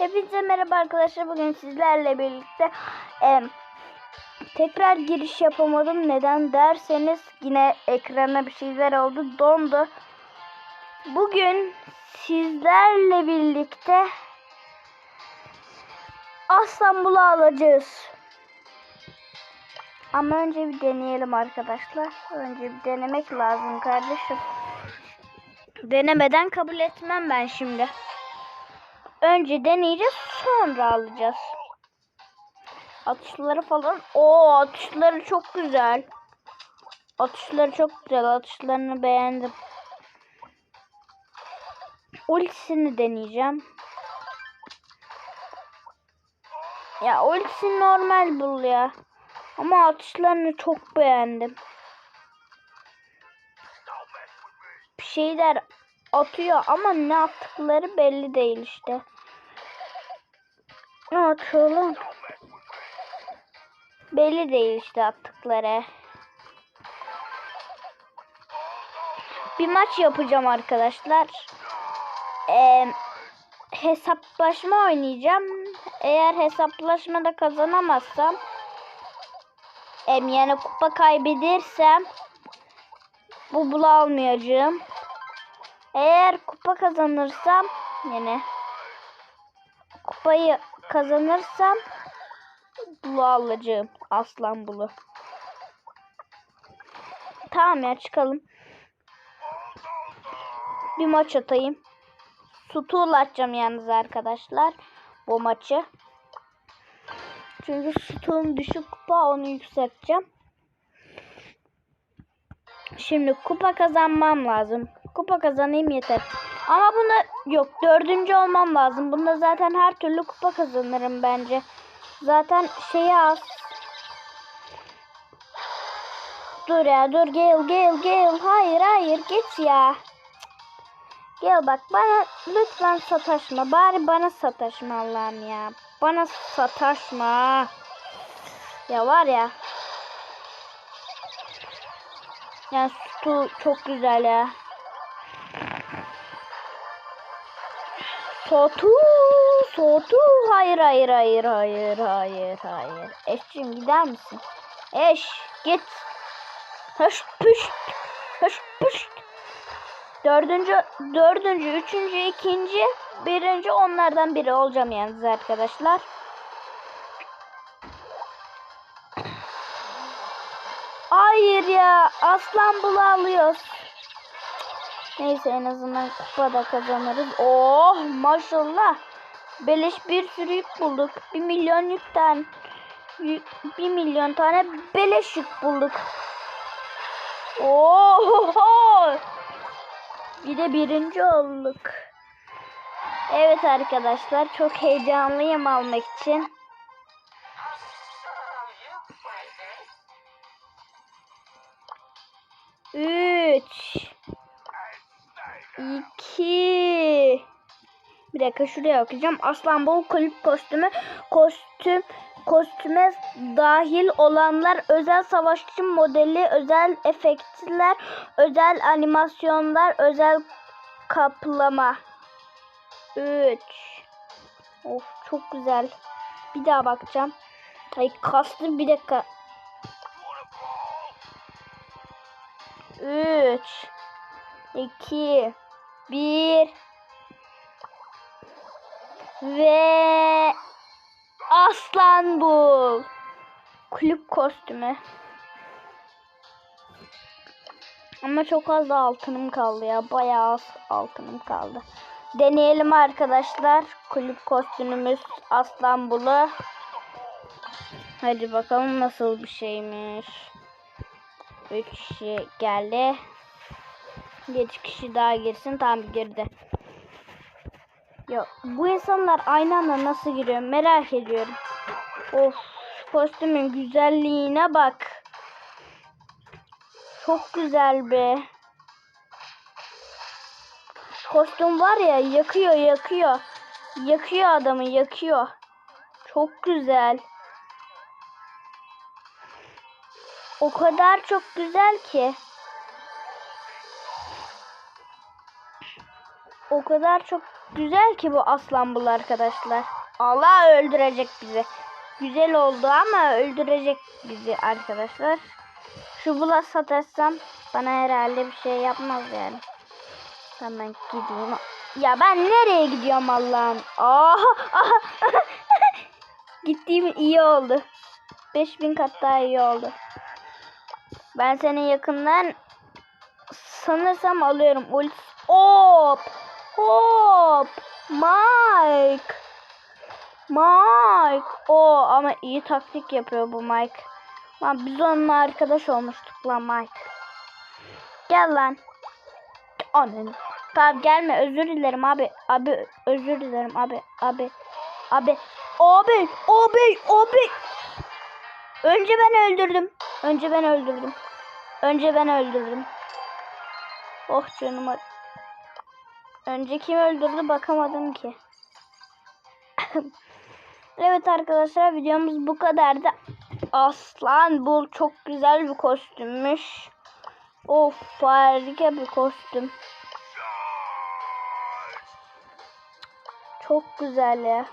Hepinize merhaba arkadaşlar. Bugün sizlerle birlikte e, tekrar giriş yapamadım. Neden derseniz yine ekrana bir şeyler oldu. Dondu. Bugün sizlerle birlikte Aslanbul'u alacağız. Ama önce bir deneyelim arkadaşlar. Önce bir denemek lazım kardeşim. Denemeden kabul etmem ben şimdi. Önce deneyeceğiz sonra alacağız. Atışları falan. O atışları çok güzel. Atışları çok güzel. Atışlarını beğendim. Ultisini deneyeceğim. Ya ultisi normal bul ya. Ama atışlarını çok beğendim. Bir şeyler atıyor ama ne attıkları belli değil işte. Ne lan? Belli değil işte attıkları. Bir maç yapacağım arkadaşlar. Ee, hesaplaşma oynayacağım. Eğer hesaplaşmada kazanamazsam yani kupa kaybedersem bu bulu almayacağım. Eğer kupa kazanırsam yine kupayı kazanırsam bulu alacağım. Aslan bulu. Tamam ya çıkalım. Bir maç atayım. Sutuğla atacağım yalnız arkadaşlar. Bu maçı. Çünkü sutuğum düşük kupa onu yükselteceğim. Şimdi kupa kazanmam lazım. Kupa kazanayım yeter. Ama bunda yok dördüncü olmam lazım. Bunda zaten her türlü kupa kazanırım bence. Zaten şeyi az. Dur ya dur gel gel gel. Hayır hayır git ya. Gel bak bana lütfen sataşma. Bari bana sataşma Allah'ım ya. Bana sataşma. Ya var ya. Yani sütü çok güzel ya. Sotu, sotu. Hayır, hayır, hayır, hayır, hayır, hayır. Eşciğim gider misin? Eş, git. Höş, püşt. Höş, püşt. Dördüncü, dördüncü, üçüncü, ikinci, birinci onlardan biri olacağım yalnız arkadaşlar. Hayır ya. Aslan bulu alıyoruz. Neyse en azından kupa da kazanırız. Oh maşallah. Beleş bir sürü yük bulduk. Bir milyon yük tane. yük- Bir milyon tane beleş yük bulduk. Oh! Bir de birinci olduk. Evet arkadaşlar çok heyecanlıyım almak için. 2 Bir dakika şuraya bakacağım. Aslan bol kulüp kostümü kostüm kostüme dahil olanlar özel savaşçı modeli, özel efektler, özel animasyonlar, özel kaplama. 3 Of çok güzel. Bir daha bakacağım. Ay kastım bir dakika. 3 2 1 ve aslan bul. Kulüp kostümü. Ama çok az da altınım kaldı ya. Bayağı az altınım kaldı. Deneyelim arkadaşlar. Kulüp kostümümüz aslan bulu. Hadi bakalım nasıl bir şeymiş. 3 kişi geldi. 7 kişi daha girsin. Tamam girdi. Ya bu insanlar aynı anda nasıl giriyor merak ediyorum. Of kostümün güzelliğine bak. Çok güzel be. Kostüm var ya yakıyor yakıyor. Yakıyor adamı yakıyor. Çok güzel. O kadar çok güzel ki. O kadar çok güzel ki bu aslan bul arkadaşlar. Allah öldürecek bizi. Güzel oldu ama öldürecek bizi arkadaşlar. Şu bula satarsam bana herhalde bir şey yapmaz yani. Hemen gideyim. Ya ben nereye gidiyorum Allah'ım? Aha, aha. Gittiğim iyi oldu. 5000 kat daha iyi oldu. Ben seni yakından sanırsam alıyorum. Ulti. Hop. Hop. Mike. Mike. O ama iyi taktik yapıyor bu Mike. Lan biz onunla arkadaş olmuştuk lan Mike. Gel lan. Annen. Tamam gelme özür dilerim abi. Abi özür dilerim abi. Abi. Abi. Abi. Abi. Abi. Önce ben öldürdüm. Önce ben öldürdüm. Önce ben öldürdüm. Oh canım. Önce kim öldürdü bakamadım ki. evet arkadaşlar videomuz bu kadardı. Aslan bu çok güzel bir kostümmüş. Of harika bir kostüm. Çok güzel ya.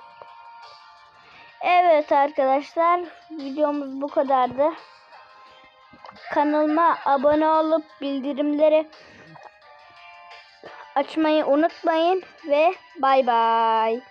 Evet arkadaşlar videomuz bu kadardı. Kanalıma abone olup bildirimleri açmayı unutmayın ve bay bay.